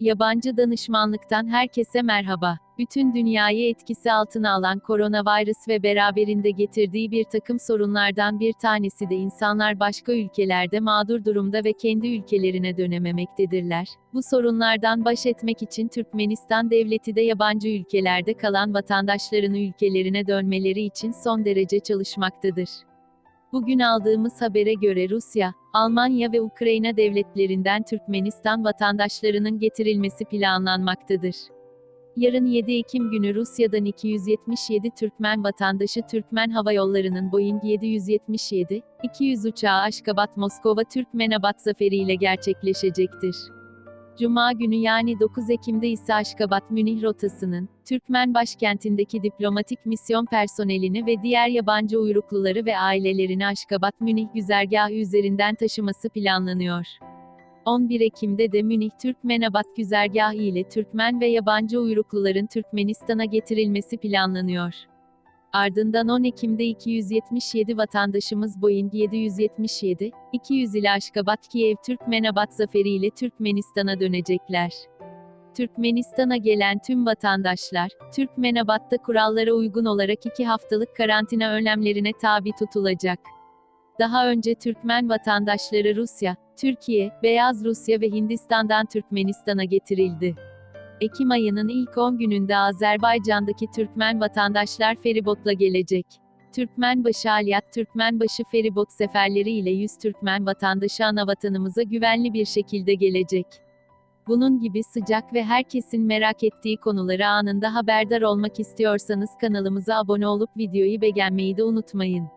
Yabancı danışmanlıktan herkese merhaba. Bütün dünyayı etkisi altına alan koronavirüs ve beraberinde getirdiği bir takım sorunlardan bir tanesi de insanlar başka ülkelerde mağdur durumda ve kendi ülkelerine dönememektedirler. Bu sorunlardan baş etmek için Türkmenistan devleti de yabancı ülkelerde kalan vatandaşlarını ülkelerine dönmeleri için son derece çalışmaktadır. Bugün aldığımız habere göre Rusya, Almanya ve Ukrayna devletlerinden Türkmenistan vatandaşlarının getirilmesi planlanmaktadır. Yarın 7 Ekim günü Rusya'dan 277 Türkmen vatandaşı Türkmen Hava Yolları'nın Boeing 777, 200 uçağı Aşkabat Moskova Türkmenabat zaferiyle gerçekleşecektir. Cuma günü yani 9 Ekim'de ise Aşkabat Münih rotasının, Türkmen başkentindeki diplomatik misyon personelini ve diğer yabancı uyrukluları ve ailelerini Aşkabat Münih güzergahı üzerinden taşıması planlanıyor. 11 Ekim'de de Münih Türkmenabat güzergahı ile Türkmen ve yabancı uyrukluların Türkmenistan'a getirilmesi planlanıyor. Ardından 10 Ekim'de 277 vatandaşımız Boeing 777, 200 ile Aşkabat Kiev Türkmenabat zaferi ile Türkmenistan'a dönecekler. Türkmenistan'a gelen tüm vatandaşlar, Türkmenabat'ta kurallara uygun olarak 2 haftalık karantina önlemlerine tabi tutulacak. Daha önce Türkmen vatandaşları Rusya, Türkiye, Beyaz Rusya ve Hindistan'dan Türkmenistan'a getirildi. Ekim ayının ilk 10 gününde Azerbaycan'daki Türkmen vatandaşlar feribotla gelecek. Türkmenbaşı Aliyat Türkmenbaşı feribot seferleri ile 100 Türkmen vatandaşı ana vatanımıza güvenli bir şekilde gelecek. Bunun gibi sıcak ve herkesin merak ettiği konuları anında haberdar olmak istiyorsanız kanalımıza abone olup videoyu beğenmeyi de unutmayın.